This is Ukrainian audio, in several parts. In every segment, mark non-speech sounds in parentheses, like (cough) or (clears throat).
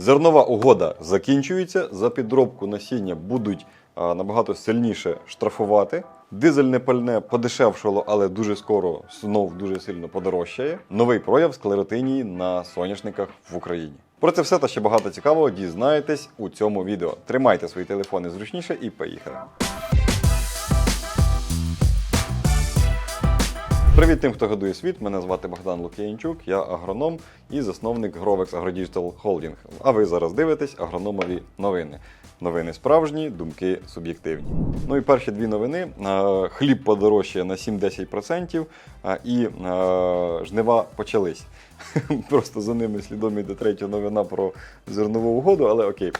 Зернова угода закінчується. За підробку насіння будуть набагато сильніше штрафувати. Дизельне пальне подешевшало, але дуже скоро знов дуже сильно подорожчає. Новий прояв склеротинії на соняшниках в Україні. Про це все та ще багато цікавого дізнаєтесь у цьому відео. Тримайте свої телефони зручніше і поїхали. Привіт тим, хто годує світ. Мене звати Богдан Лук'янчук, я агроном і засновник Grovex AgroDigital Holding. А ви зараз дивитесь агрономові новини. Новини справжні, думки суб'єктивні. Ну і перші дві новини: Е, хліб подорожчає на 7-10% е, і е, жнива почались. (laughs) Просто за ними слідом іде третя новина про зернову угоду, але окей.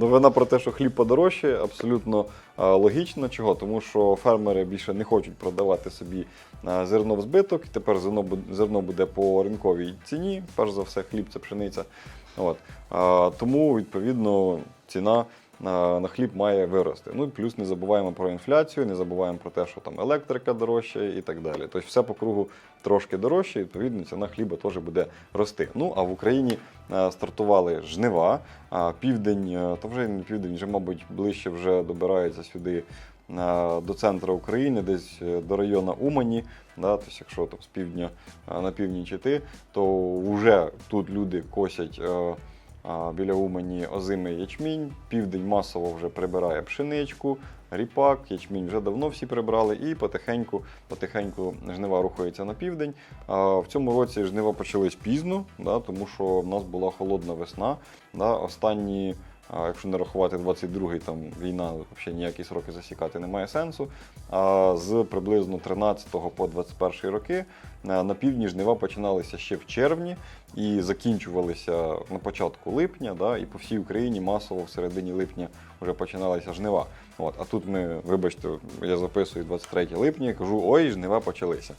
Новина про те, що хліб подорожчає, абсолютно логічно. Чого? Тому що фермери більше не хочуть продавати собі зерно в збиток. Тепер зерно буде по ринковій ціні. Перш за все, хліб це пшениця. От. Е, Тому, відповідно, ціна на, хліб має вирости. Ну і плюс не забуваємо про інфляцію, не забуваємо про те, що там електрика дорожча і так далі. Тобто все по кругу трошки дорожче, і, відповідно, ціна хліба теж буде рости. Ну а в Україні стартували жнива. А південь, е, то вже не південь, вже, мабуть, ближче вже добирається сюди. Е, До центру України, десь е, до району Умані, да, тобто, якщо там, з півдня е, на північ іти, то вже тут люди косять біля Умані озимий ячмінь. Південь масово вже прибирає пшеничку, ріпак, ячмінь вже давно всі прибрали, і потихеньку, потихеньку жнива рухається на південь. В цьому році жнива почались пізно, да, тому що в нас була холодна весна. Да, останні. А якщо не рахувати 22-й, там війна, взагалі ніякі сроки засікати немає сенсу. А з приблизно 13 по 21 роки е, на півдні жнива починалися ще в червні і закінчувалися на початку липня, да, і по всій Україні масово в середині липня вже починалися жнива. От, а тут ми, вибачте, я записую 23 липня і кажу, ой, жнива почалися.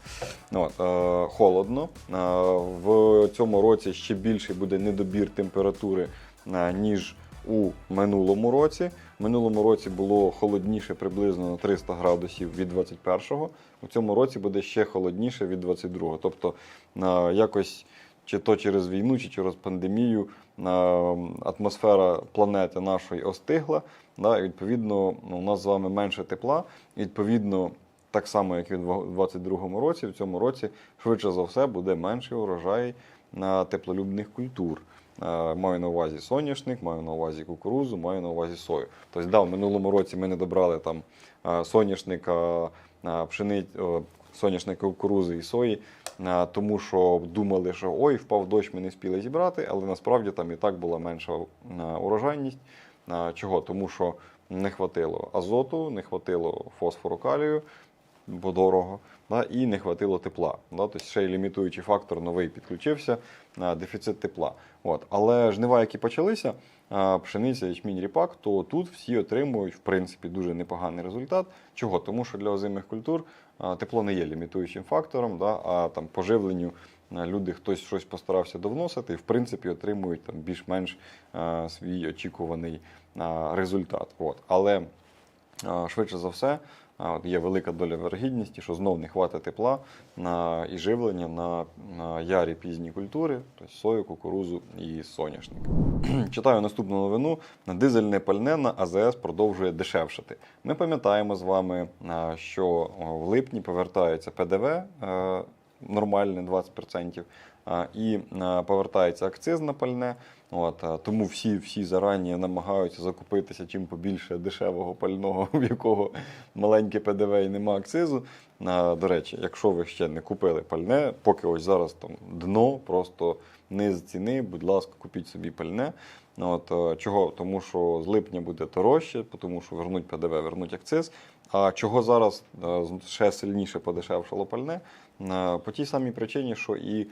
От, е, холодно. Е, в цьому році ще більший буде недобір температури, е, ніж у минулому році. В минулому році було холодніше приблизно на 300 градусів від 21-го. У цьому році буде ще холодніше від 22-го. Тобто е, якось чи то через війну, чи через пандемію е, атмосфера планети нашої остигла. Да, і відповідно ну, у нас з вами менше тепла. І, відповідно, так само, як і в 22-му році, в цьому році швидше за все буде менший урожай на теплолюбних культур. Е, Маю на увазі соняшник, маю на увазі кукурузу, маю на увазі сою. Тобто, да, в минулому році ми не добрали там е, соняшника, е, пшениць, соняшника кукурузи і сої, тому що думали, що ой, впав дощ, ми не спіли зібрати, але насправді там і так була менша урожайність. Чого? Тому що не хватило азоту, не хватило фосфору калію, бо дорого, да, і не хватило тепла. Да, тобто ще й лімітуючий фактор новий підключився, дефіцит тепла. От. Але жнива, які почалися, пшениця, ячмінь, ріпак, то тут всі отримують в принципі дуже непоганий результат. Чого? Тому що для озимих культур тепло не є лімітуючим фактором, да, а там по живленню а, люди хтось щось постарався довносити і в принципі отримують там більш-менш а, свій очікуваний а, результат. От. Але а, швидше за все. А, от Є велика доля вергідності, що знов не хватить тепла на і живлення на, на ярі пізні культури, тобто сою, кукурузу і соняшник. (clears throat) Читаю наступну новину. Дизельне пальне на АЗС продовжує дешевшати. Ми пам'ятаємо з вами, що в липні повертається ПДВ е, нормальне 20%, а, і повертається акциз на пальне. От, тому всі, всі зарані намагаються закупитися чим побільше дешевого пального, (laughs) в якого маленьке ПДВ і нема акцизу. До речі, якщо ви ще не купили пальне, поки ось зараз там дно, просто низ ціни, будь ласка, купіть собі пальне. От, чого? Тому що з липня буде дорожче, тому що вернуть ПДВ, вернуть акциз. А чого зараз ще сильніше подешевшало пальне? По тій самій причині, що і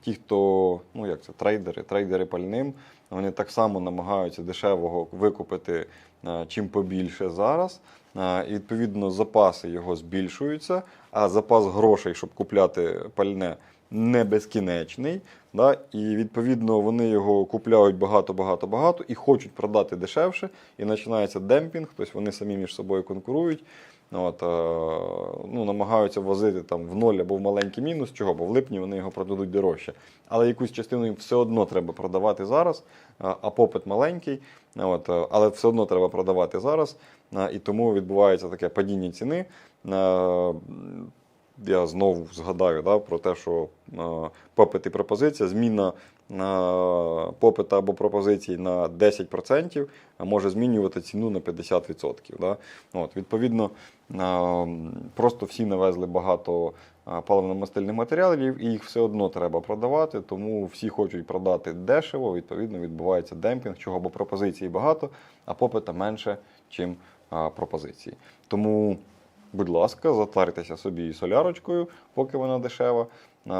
ті, хто ну як це, трейдери, трейдери пальним, вони так само намагаються дешевого викупити е, чим побільше зараз. Е, І відповідно запаси його збільшуються, а запас грошей, щоб купляти пальне, не безкінечний. Да? І відповідно вони його купляють багато, багато, багато і хочуть продати дешевше. І починається демпінг, тобто вони самі між собою конкурують. От, е, ну, намагаються возити там в ноль або в маленький мінус, чого, бо в липні вони його продадуть дорожче. Але якусь частину їм все одно треба продавати зараз, е, а попит маленький, от, е, але все одно треба продавати зараз. І тому відбувається таке падіння ціни. Е, Я знову згадаю да, про те, що е, попит і пропозиція, зміна е, попита або пропозиції на 10% може змінювати ціну на 50%. Да? От, відповідно, е, просто всі навезли багато е, паливно-мастильних матеріалів, і їх все одно треба продавати, тому всі хочуть продати дешево, відповідно, відбувається демпінг, чого бо пропозицій багато, а попита менше, ніж пропозиції. Тому будь ласка, затаритеся собі солярочкою, поки вона дешева. Е,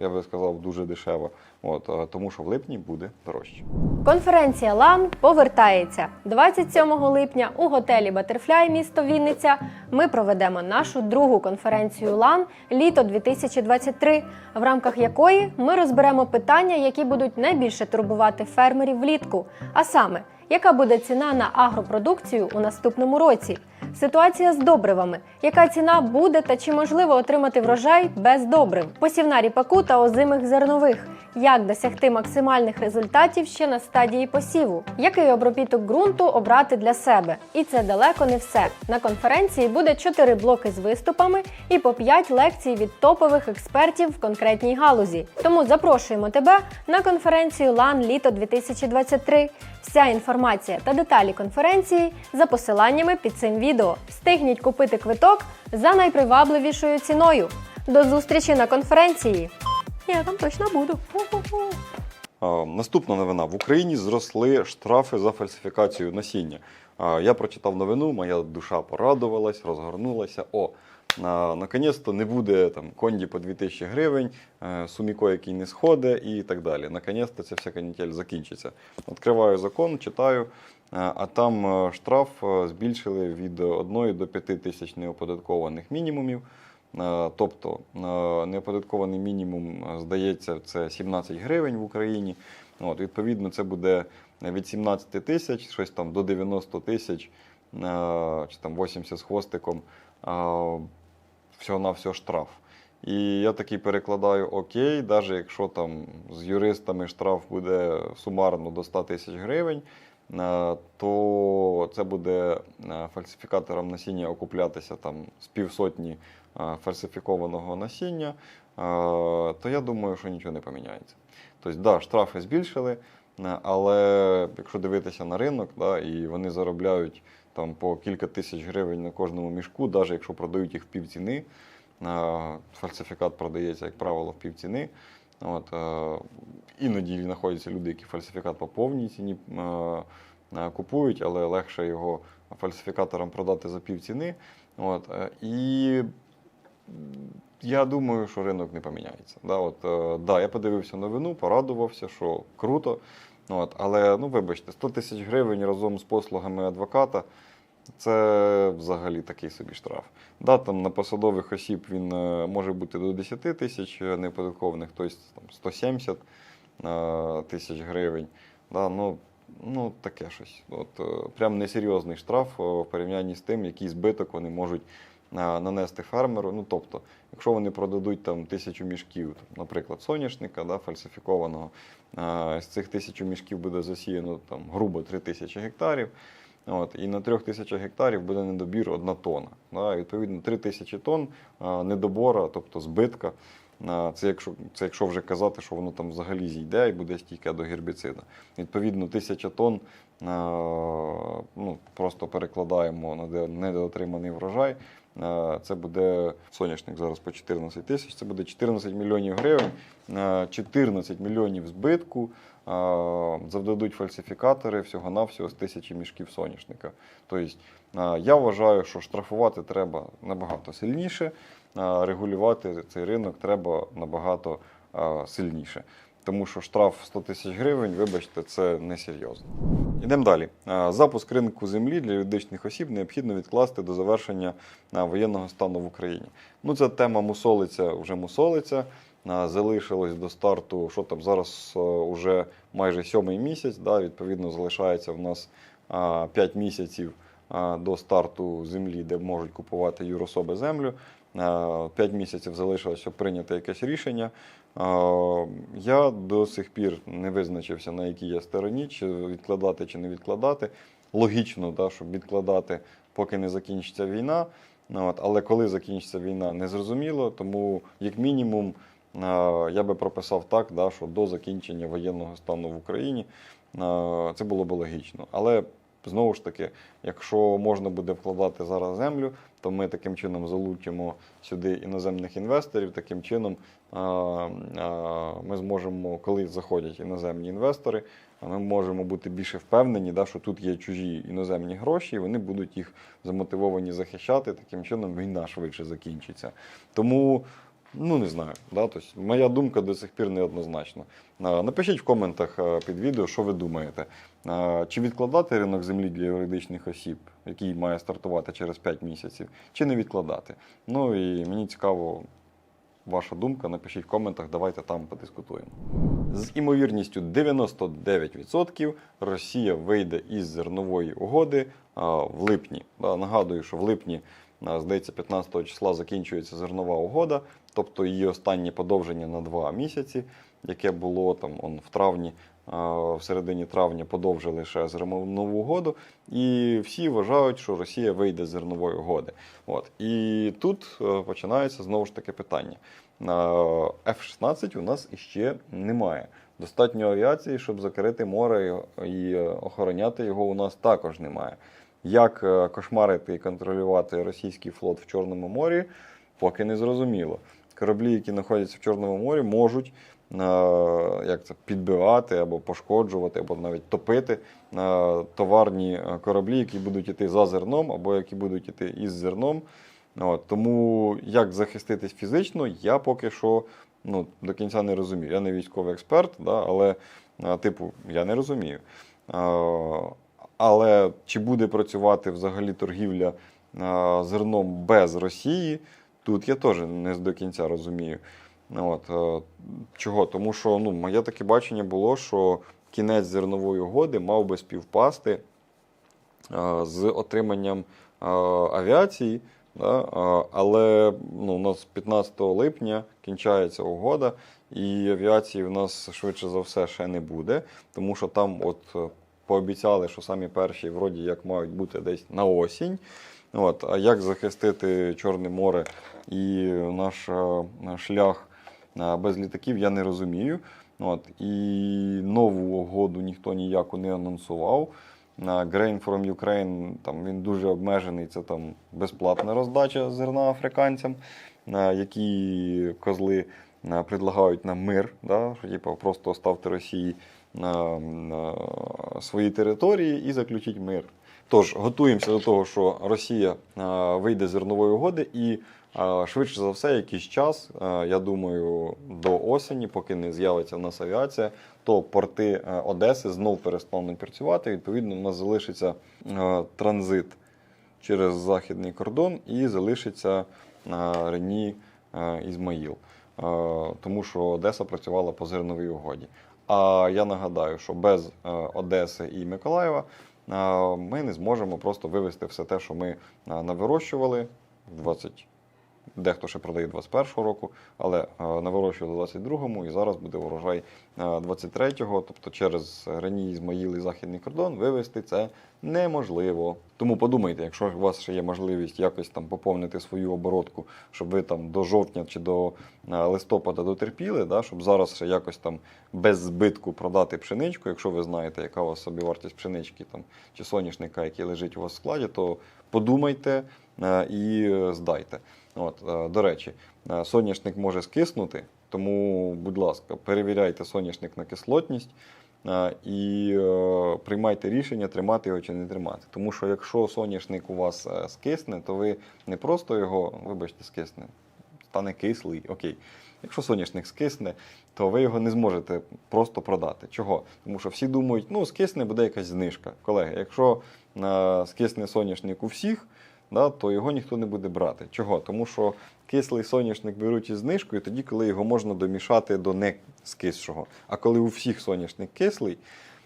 Я би сказав, дуже дешева. От, е, тому що в липні буде дорожче. Конференція LAN повертається 27 липня у готелі Батерфляй місто Вінниця. Ми проведемо нашу другу конференцію LAN літо 2023, в рамках якої ми розберемо питання, які будуть найбільше турбувати фермерів влітку. А саме, яка буде ціна на агропродукцію у наступному році? Ситуація з добривами, яка ціна буде та чи можливо отримати врожай без добрив, посівна ріпаку та озимих зернових, як досягти максимальних результатів ще на стадії посіву, який обробіток ґрунту обрати для себе. І це далеко не все. На конференції буде 4 блоки з виступами і по 5 лекцій від топових експертів в конкретній галузі. Тому запрошуємо тебе на конференцію LAN літо 2023. Вся інформація та деталі конференції за посиланнями під цим відео. Встигніть купити квиток за найпривабливішою ціною. До зустрічі на конференції! Я там точно буду. Наступна новина: в Україні зросли штрафи за фальсифікацію насіння. Я прочитав новину, моя душа порадувалась, розгорнулася. О, наконець-то не буде там конді по 2000 гривень, е, суміко, який не сходить, і так далі. Наконець-то ця вся канітель закінчиться. Відкриваю закон, читаю, е, а там е, штраф збільшили від 1 до 5 тисяч неоподаткованих мінімумів. Тобто неоподаткований мінімум, здається, це 17 гривень в Україні. От, відповідно, це буде від 17 тисяч, щось там до 90 тисяч, чи там 80 з хвостиком, всього на все штраф. І я такий перекладаю окей, навіть якщо там з юристами штраф буде сумарно до 100 тисяч гривень, е, то це буде е, фальсифікаторам насіння окуплятися там з півсотні е, фальсифікованого насіння, то я думаю, що нічого не поміняється. Тобто, да, штрафи збільшили, але якщо дивитися на ринок, да, і вони заробляють там по кілька тисяч гривень на кожному мішку, навіть якщо продають їх в півціни, фальсифікат продається, як правило, в півціни. От, е, іноді знаходяться люди, які фальсифікат по повній ціні е, е, купують, але легше його фальсифікаторам продати за півціни. От, і я думаю, що ринок не поміняється. Да, от, да, я подивився новину, порадувався, що круто. От, але ну, вибачте, 100 тисяч гривень разом з послугами адвоката це взагалі такий собі штраф. Да, там на посадових осіб він е, може бути до 10 тисяч неоподаткованих, тобто там, 170 е, тисяч гривень. Да, ну, ну, таке щось. От, е, прям несерйозний штраф в порівнянні з тим, який збиток вони можуть нанести фермеру. Ну, тобто, якщо вони продадуть там тисячу мішків, наприклад, соняшника да, фальсифікованого, з цих тисячу мішків буде засіяно там, грубо 3 тисячі гектарів. От, і на трьох тисячах гектарів буде недобір одна тонна. Да, відповідно, 3 тисячі тонн недобора, тобто збитка. Це якщо, це якщо вже казати, що воно там взагалі зійде і буде стійке до гербіцида. Відповідно, тисяча тонн ну, просто перекладаємо на недоотриманий врожай. А, Це буде соняшник зараз по 14 тисяч, це буде 14 мільйонів гривень, 14 мільйонів збитку завдадуть фальсифікатори всього-навсього з тисячі мішків соняшника. Тобто я вважаю, що штрафувати треба набагато сильніше, регулювати цей ринок треба набагато сильніше. Тому що штраф 100 тисяч гривень, вибачте, це несерйозно. Йдемо далі. Запуск ринку землі для юридичних осіб необхідно відкласти до завершення воєнного стану в Україні. Ну, ця тема мусолиться, вже мусолиться. залишилось до старту, що там зараз уже майже сьомий місяць. Да, відповідно, залишається в нас 5 місяців до старту землі, де можуть купувати юрособи землю. 5 місяців залишилось, щоб прийняти якесь рішення. Я до сих пір не визначився, на якій я стороні, чи відкладати, чи не відкладати. Логічно, да, щоб відкладати, поки не закінчиться війна. Ну, але коли закінчиться війна, не зрозуміло. Тому, як мінімум, я би прописав так, да, що до закінчення воєнного стану в Україні це було б логічно. Але знову ж таки, якщо можна буде вкладати зараз землю, то ми таким чином залучимо сюди іноземних інвесторів. Таким чином ми зможемо, коли заходять іноземні інвестори, ми можемо бути більше впевнені, що тут є чужі іноземні гроші, і вони будуть їх замотивовані захищати. Таким чином війна швидше закінчиться. Тому. Ну, не знаю. Да? Тобто, моя думка до сих пір неоднозначна. Напишіть в коментах під відео, що ви думаєте. Чи відкладати ринок землі для юридичних осіб, який має стартувати через 5 місяців, чи не відкладати? Ну і мені цікаво ваша думка. Напишіть в коментах, давайте там подискутуємо. З імовірністю 99% Росія вийде із зернової угоди в липні. Нагадую, що в липні, здається, 15 числа закінчується зернова угода, тобто її останнє подовження на два місяці, яке було там он, в травні. В середині травня подовжили ще зернову угоду, і всі вважають, що Росія вийде з зернової угоди. От. І тут е, починається знову ж таки питання. Е, F-16 у нас іще немає. Достатньо авіації, щоб закрити море і- охороняти його у нас також немає. Як е, кошмарити і контролювати російський флот в Чорному морі, поки не зрозуміло. Кораблі, які знаходяться в Чорному морі, можуть як це, підбивати або пошкоджувати, або навіть топити е, товарні е, кораблі, які будуть йти за зерном, або які будуть йти із зерном. От, тому як захиститись фізично, я поки що ну, до кінця не розумію. Я не військовий експерт, да, але типу, я не розумію. Але чи буде працювати взагалі торгівля зерном без Росії, тут я теж не до кінця розумію. От, е, чого? Тому що ну, моє таке бачення було, що кінець зернової угоди мав би співпасти е, з отриманням е, авіації. Да? Але ну, у нас 15 липня кінчається угода, і авіації в нас швидше за все ще не буде, тому що там от пообіцяли, що самі перші вроді як мають бути десь на осінь. От, а як захистити Чорне море і наш е, шлях без літаків, я не розумію. От, і нову угоду ніхто ніяку не анонсував. На Grain from Ukraine там він дуже обмежений. Це там безплатна роздача зерна африканцям, які козли предлагають нам мир, да, що типу, просто ставте Росії на, на свої території і заключіть мир. Тож готуємося до того, що Росія вийде з зернової угоди, і швидше за все, якийсь час, я думаю, до осені, поки не з'явиться в нас авіація, то порти Одеси знов перестануть працювати. Відповідно, у нас залишиться транзит через західний кордон і залишиться Рені Ізмаїл. Тому що Одеса працювала по зерновій угоді. А я нагадаю, що без е, Одеси і Миколаєва е, ми не зможемо просто вивезти все те, що ми е, навирощували в 20, дехто ще продає 21-го року, але е, навирощували в 22-му і зараз буде урожай е, 23-го, тобто через Рені, Ізмаїл і західний кордон вивезти це неможливо. Тому подумайте, якщо у вас ще є можливість якось там поповнити свою оборотку, щоб ви там до жовтня чи до е, листопада дотерпіли, да, щоб зараз ще якось там без збитку продати пшеничку, якщо ви знаєте, яка у вас собівартість пшенички там, чи соняшника, який лежить у вас в складі, то подумайте е, і е, здайте. От, е, до речі, е, соняшник може скиснути, тому, будь ласка, перевіряйте соняшник на кислотність. е, І приймайте рішення, тримати його чи не тримати. Тому що якщо соняшник у вас скисне, то ви не просто його, вибачте, скисне, стане кислий, окей. Якщо соняшник скисне, то ви його не зможете просто продати. Чого? Тому що всі думають, ну, скисне буде якась знижка. Колеги, якщо скисне соняшник у всіх, да, то його ніхто не буде брати. Чого? Тому що кислий соняшник беруть із знижкою, тоді, коли його можна домішати до не скисшого. А коли у всіх соняшник кислий,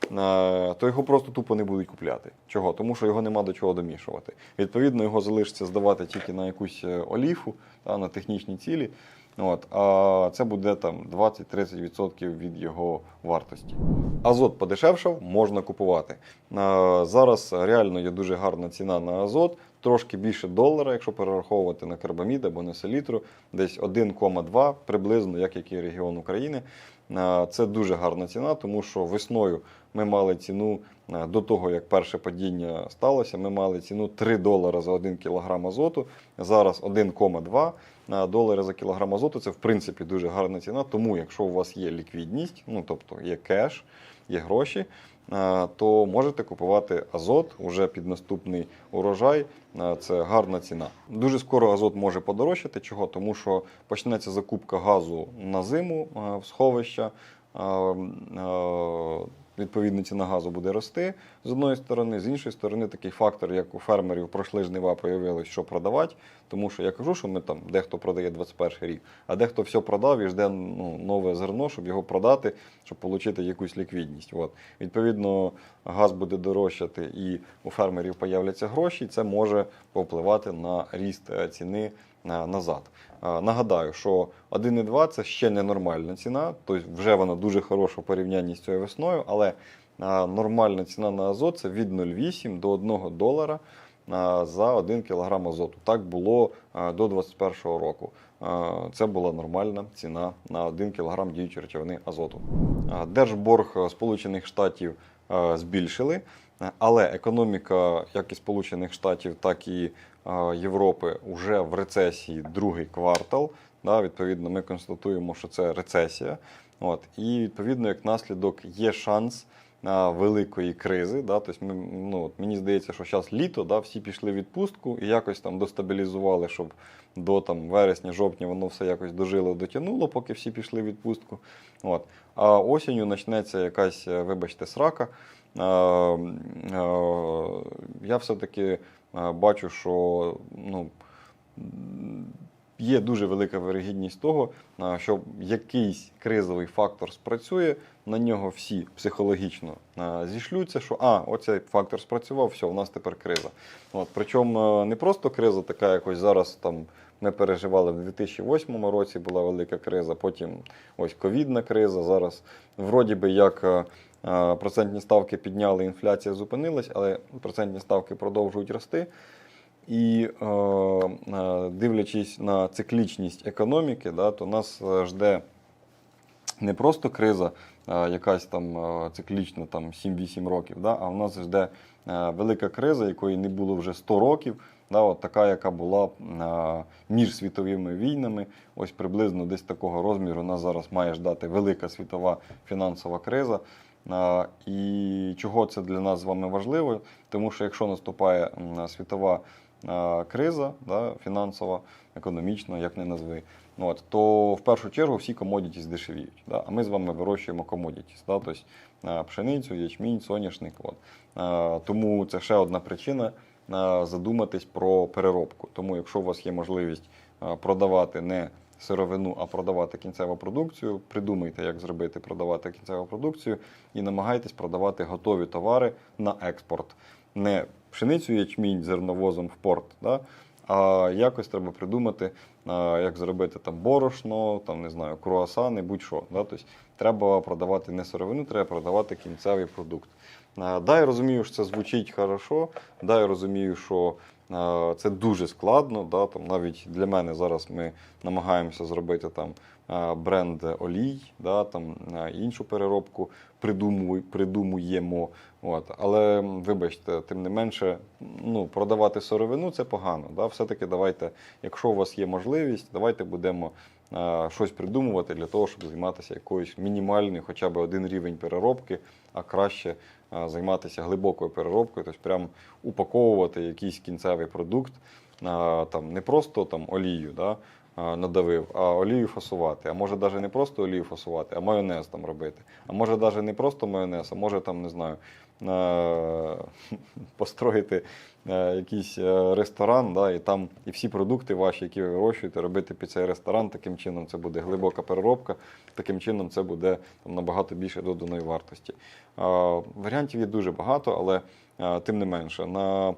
то його просто тупо не будуть купляти. Чого? Тому що його нема до чого домішувати. Відповідно, його залишиться здавати тільки на якусь е, оліфу, та, на технічні цілі. От, а це буде там 20-30% від його вартості. Азот подешевшав, можна купувати. А, Зараз реально є дуже гарна ціна на азот, трошки більше долара, якщо перераховувати на карбамід або на селітру, десь 1,2 приблизно, як який регіон України. А, Це дуже гарна ціна, тому що весною ми мали ціну до того, як перше падіння сталося. Ми мали ціну 3 долари за 1 кг азоту. Зараз 1,2 на долари за кілограм азоту. Це в принципі дуже гарна ціна. Тому, якщо у вас є ліквідність, ну тобто є кеш, є гроші, то можете купувати азот уже під наступний урожай. Це гарна ціна. Дуже скоро азот може подорожчати. Чого? Тому що почнеться закупка газу на зиму в сховища. Відповідно, ціна газу буде рости з одної сторони, з іншої сторони, такий фактор, як у фермерів пройшли жнива, появилось, що продавати. Тому що я кажу, що ми там дехто продає 21 рік, а дехто все продав і жде ну, нове зерно, щоб його продати, щоб отримати якусь ліквідність. От. Відповідно, газ буде дорожчати і у фермерів появляться гроші, і це може повпливати на ріст е, ціни назад. Е, Нагадаю, що 1,2 це ще не нормальна ціна, тобто вже вона дуже хороша в порівнянні з цією весною, але е, нормальна ціна на азот це від 0,8 до 1 долара е, за 1 кг азоту. Так було е, до 2021 року. Е, Це була нормальна ціна на 1 кг діючої речовини азоту. Е, Держборг е, Сполучених Штатів е, збільшили, е, але економіка як і Сполучених Штатів, так і е, Європи вже в рецесії другий квартал. Да, відповідно, ми констатуємо, що це рецесія. От, і відповідно, як наслідок, є шанс а, великої кризи. Да, тобто ми, ну, от мені здається, що зараз літо, да, всі пішли в відпустку і якось там достабілізували, щоб до там, вересня-жовтня воно все якось дожило, дотягнуло, поки всі пішли в відпустку. От. А осінню почнеться якась, е, вибачте, срака. А, а, я все-таки бачу, що ну, є дуже велика вирогідність того, що якийсь кризовий фактор спрацює, на нього всі психологічно зішлються, що а, оцей фактор спрацював, все, у нас тепер криза. От, причому е, не просто криза, така якось зараз там. Ми переживали в 2008 році, була велика криза, потім ось ковідна криза. Зараз вроді би як е, е, процентні ставки підняли, інфляція зупинилась, але процентні ставки продовжують рости. І е, е, дивлячись на циклічність економіки, да, то нас е, жде не просто криза, е, якась там е, циклічна, там 7-8 років, да, а в нас жде е, велика криза, якої не було вже 100 років. Да, от така, яка була е, між світовими війнами, ось приблизно десь такого розміру нас зараз має ждати велика світова фінансова криза. І чого це для нас з вами важливо? Тому що якщо наступає світова криза, да, фінансова, економічна, як не назви, ну, от, то в першу чергу всі комодіті здешевіють. Да? А ми з вами вирощуємо комодітіс, да? тобто пшеницю, ячмінь, соняшник. От. Тому це ще одна причина задуматись про переробку. Тому, якщо у вас є можливість продавати не сировину, а продавати кінцеву продукцію, придумайте, як зробити продавати кінцеву продукцію, і намагайтесь продавати готові товари на експорт. Не пшеницю ячмінь зерновозом в порт, да? а якось треба придумати, як зробити там борошно, там не знаю, круасани, будь-що. Да? Тобто, треба продавати не сировину, треба продавати кінцевий продукт. Да, я розумію, що це звучить хорошо, да, я розумію, що це дуже складно. Да? Там, навіть для мене зараз ми намагаємося зробити там бренд олій, да? там, а, іншу переробку придумуємо. От. Але вибачте, тим не менше, ну, продавати сировину це погано. Да? Все-таки давайте, якщо у вас є можливість, давайте будемо е, щось придумувати для того, щоб займатися якоюсь мінімальною, хоча б один рівень переробки, а краще е, займатися глибокою переробкою, тобто прям упаковувати якийсь кінцевий продукт. е, Там, не просто там, олію, да, надавив, а олію фасувати. А може навіть не просто олію фасувати, а майонез там робити. А може навіть не просто майонез, а може там, не знаю, е, (laughs) построїти е, якийсь е, ресторан, да, і там і всі продукти ваші, які ви вирощуєте, робити під цей ресторан. Таким чином це буде глибока переробка, таким чином це буде там, набагато більше доданої вартості. Е, Варіантів є дуже багато, але е, тим не менше, на е,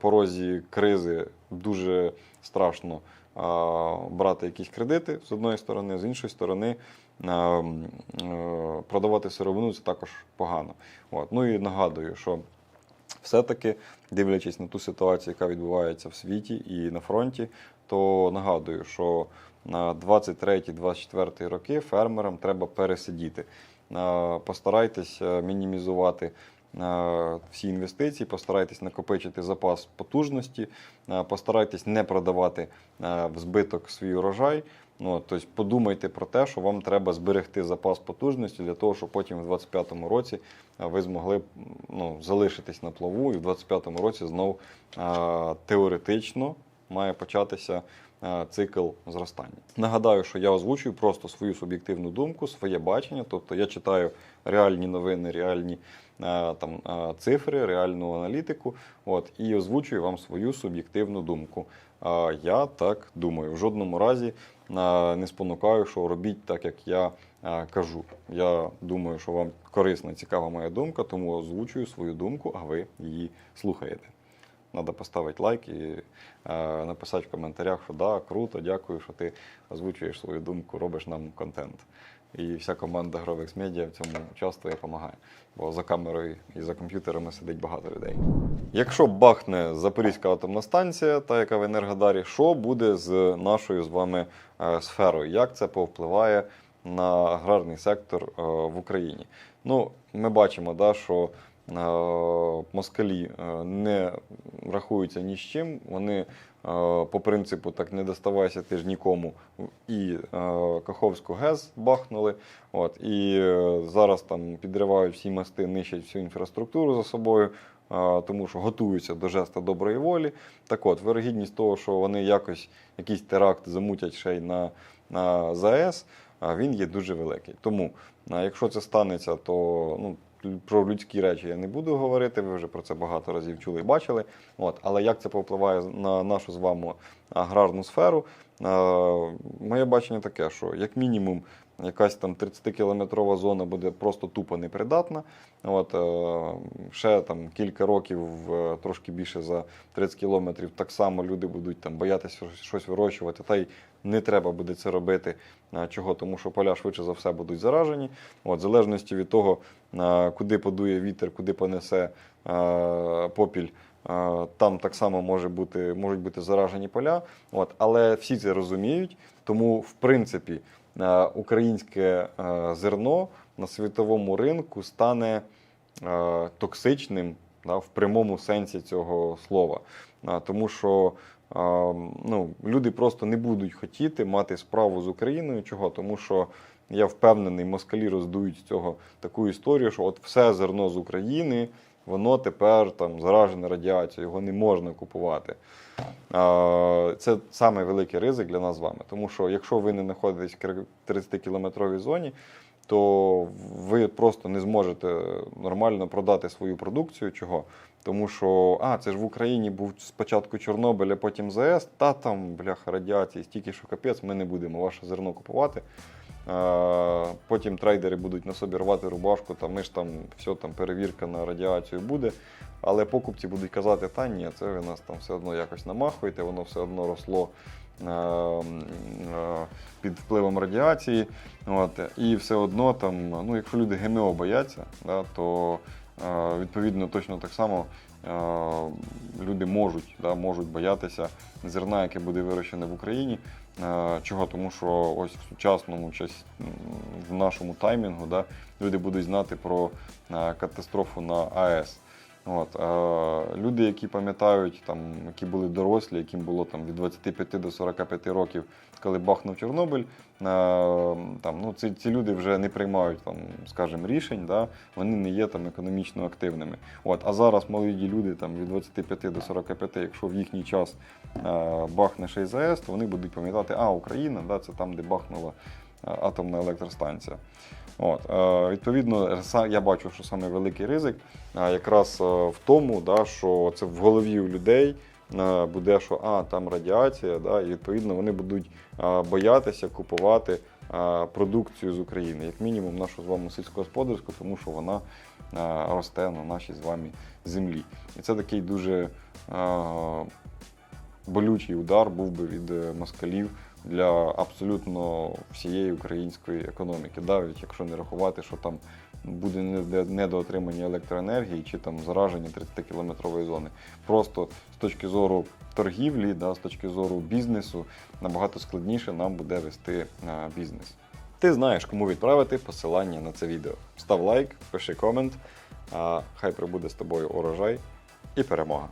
порозі кризи дуже страшно е, брати якісь кредити з одної сторони, з іншої сторони. е, е, Продавати сировину це також погано. От. Ну і нагадую, що все-таки, дивлячись на ту ситуацію, яка відбувається в світі і на фронті, то нагадую, що на 23-24 роки фермерам треба пересидіти. Постарайтесь е, мінімізувати е, всі інвестиції, постарайтесь накопичити запас потужності, е, постарайтесь не продавати в збиток свій урожай. Ну, тобто подумайте про те, що вам треба зберегти запас потужності для того, щоб потім в 2025 році ви змогли ну, залишитись на плаву, і в 2025 році знов а, теоретично має початися а, цикл зростання. Нагадаю, що я озвучую просто свою суб'єктивну думку, своє бачення. Тобто я читаю реальні новини, реальні а, там, а, цифри, реальну аналітику, от, і озвучую вам свою суб'єктивну думку. Я так думаю. В жодному разі не спонукаю, що робіть так, як я кажу. Я думаю, що вам корисна, цікава моя думка, тому озвучую свою думку, а ви її слухаєте. Треба поставити лайк і написати в коментарях, що да, круто, дякую, що ти озвучуєш свою думку, робиш нам контент. І вся команда Grovex Media в цьому участвує, допомагає. Бо за камерою і за комп'ютерами сидить багато людей. Якщо бахне Запорізька атомна станція, та яка в Енергодарі, що буде з нашою з вами е, сферою? Як це повпливає на аграрний сектор е, в Україні? Ну, ми бачимо, да, що москалі е, не рахуються ні з чим. Вони е, по принципу так не доставайся ти ж нікому. І е, Каховську ГЕС бахнули. От, і е, зараз там підривають всі мости, нищать всю інфраструктуру за собою. е, Тому що готуються до жеста доброї волі. Так от, вирогідність того, що вони якось якийсь теракт замутять ще й на, на ЗАЕС, він є дуже великий. Тому, якщо це станеться, то ну, про людські речі я не буду говорити, ви вже про це багато разів чули і бачили. От, але як це повпливає на нашу з вами аграрну сферу? Е, моє бачення таке, що як мінімум якась там 30-кілометрова зона буде просто тупо непридатна. От, е, ще там кілька років, е, трошки більше за 30 кілометрів, так само люди будуть там боятися щось- вирощувати, та й не треба буде це робити. Чого? Тому що поля швидше за все будуть заражені. От, в залежності від того, куди подує вітер, куди понесе е, попіль. Там так само може бути, можуть бути заражені поля, от, але всі це розуміють. Тому, в принципі, українське е, зерно на світовому ринку стане е, токсичним да, в прямому сенсі цього слова. Тому що е, ну, люди просто не будуть хотіти мати справу з Україною. Чого? Тому що я впевнений, москалі роздують цього таку історію, що от все зерно з України, воно тепер там заражене радіацією, його не можна купувати. Це самий великий ризик для нас з вами. Тому що якщо ви не знаходитесь в 30-кілометровій зоні, то ви просто не зможете нормально продати свою продукцію. Чого? Тому що, а, це ж в Україні був спочатку Чорнобиль, а потім ЗАЕС, та там, бляха, радіації, стільки, що капець, ми не будемо ваше зерно купувати. Потім трейдери будуть на собі рвати рубашку, та ми ж там все там перевірка на радіацію буде. Але покупці будуть казати, та ні, це ви нас там все одно якось намахуєте, воно все одно росло е, е, під впливом радіації. От, і все одно там, ну, якщо люди ГМО бояться, да, то е, відповідно точно так само люди можуть, да, можуть боятися зерна, яке буде вирощене в Україні. Е, Чого? Тому що ось в сучасному час, в нашому таймінгу да, люди будуть знати про е, катастрофу на АЕС. От, е, люди, які пам'ятають, там, які були дорослі, яким було там, від 25 до 45 років, коли бахнув Чорнобиль, е, там, ну, ці, ці люди вже не приймають там, скажімо, рішень, да? вони не є там, економічно активними. От, а зараз молоді люди там, від 25 до 45, якщо в їхній час е, бахне ще ЗАЕС, то вони будуть пам'ятати, а Україна, да, це там, де бахнула е, атомна електростанція. От, відповідно, я бачу, що саме великий ризик якраз в тому, да, що це в голові у людей буде, що а, там радіація, да, і відповідно вони будуть е, боятися купувати е, продукцію з України, як мінімум нашу з вами сільськогосподарську, тому що вона е, росте на нашій з вами землі. І це такий дуже е, болючий удар був би від е, москалів для абсолютно всієї української економіки, навіть якщо не рахувати, що там буде недоотримання електроенергії чи там зараження 30-кілометрової зони. Просто з точки зору торгівлі, да, з точки зору бізнесу, набагато складніше нам буде вести е, бізнес. Ти знаєш, кому відправити посилання на це відео. Став лайк, пиши комент, а хай прибуде з тобою урожай і перемога.